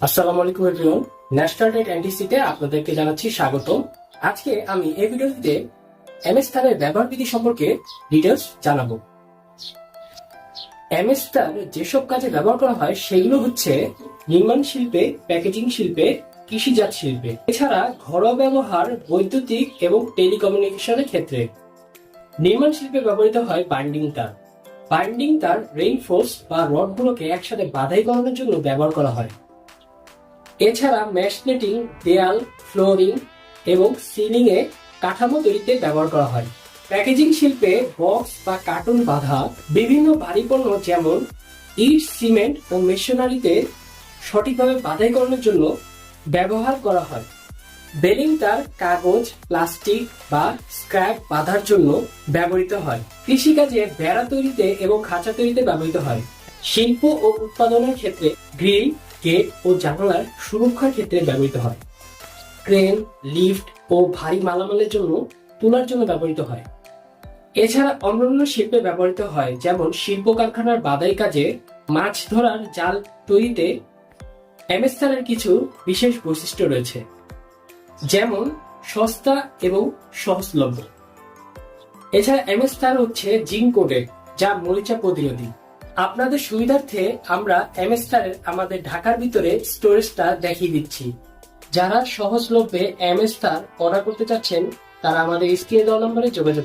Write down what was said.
আসসালামু আলাইকুম everyone national date এনটিসিতে আপনাদেরকে জানাচ্ছি স্বাগত আজকে আমি এই ভিডিওটিতে এমএস স্টারের ব্যবহার বিধি সম্পর্কে ডিটেলস জানাব। এমএস স্টার যেসব কাজে ব্যবহার করা হয়, সেগুলো হচ্ছে নির্মাণ শিল্পে, প্যাকেজিং শিল্পে, কৃষিজাত শিল্পে। এছাড়া ঘরোয়া ব্যবহার বৈদ্যুতিক এবং টেলিকমিউনিকেশনের ক্ষেত্রে। নির্মাণ শিল্পে ব্যবহৃত হয় বাইন্ডিং তার। বাইন্ডিং তার রেইনফোর্স বা রডগুলোকে একসাথে বাধাই করানোর জন্য ব্যবহার করা হয়। এছাড়া ম্যাশনেটিং দেয়াল ফ্লোরিং এবং সিলিং এ কাঠামো তৈরিতে ব্যবহার করা হয়। প্যাকেজিং শিল্পে বক্স বা কার্টুন বাঁধা, বিভিন্ন ভারী পণ্য যেমন ইট সিমেন্ট ও মেশনারিতে সঠিকভাবে বাধাই করানোর জন্য ব্যবহার করা হয়। বেলিং তার কাগজ, প্লাস্টিক বা স্ক্র্যাপ বাঁধার জন্য ব্যবহৃত হয়। কৃষিকাজে বেড়া তৈরিতে এবং খাঁচা তৈরিতে ব্যবহৃত হয়। শিল্প ও উৎপাদনের ক্ষেত্রে গ্রিল গেট ও জানালার সুরক্ষার ক্ষেত্রে ব্যবহৃত হয়। ক্রেন, লিফট ও ভারী মালামালের জন্য তোলার জন্য ব্যবহৃত হয়। এছাড়া অন্যান্য শিল্পে ব্যবহৃত হয়, যেমন শিল্প কারখানার বাদাই কাজে মাছ ধরার জাল তৈরিতে এমএসআরের কিছু বিশেষ বৈশিষ্ট্য রয়েছে, যেমন সস্তা এবং সহজলভ্য। এছাড়া এমএসআর হচ্ছে জিঙ্ক কোডেড, যা মরিচা প্রতিরোধী। আপনাদের সুবিধার্থে আমরা এমএসআর আমাদের ঢাকার ভিতরে স্টোরেজটা দেখিয়ে দিচ্ছি। যারা সহজলভ্যে এমএস্টার অর্ডার করতে চাচ্ছেন, তারা আমাদের স্ক্রিনে দেওয়া নম্বরে যোগাযোগ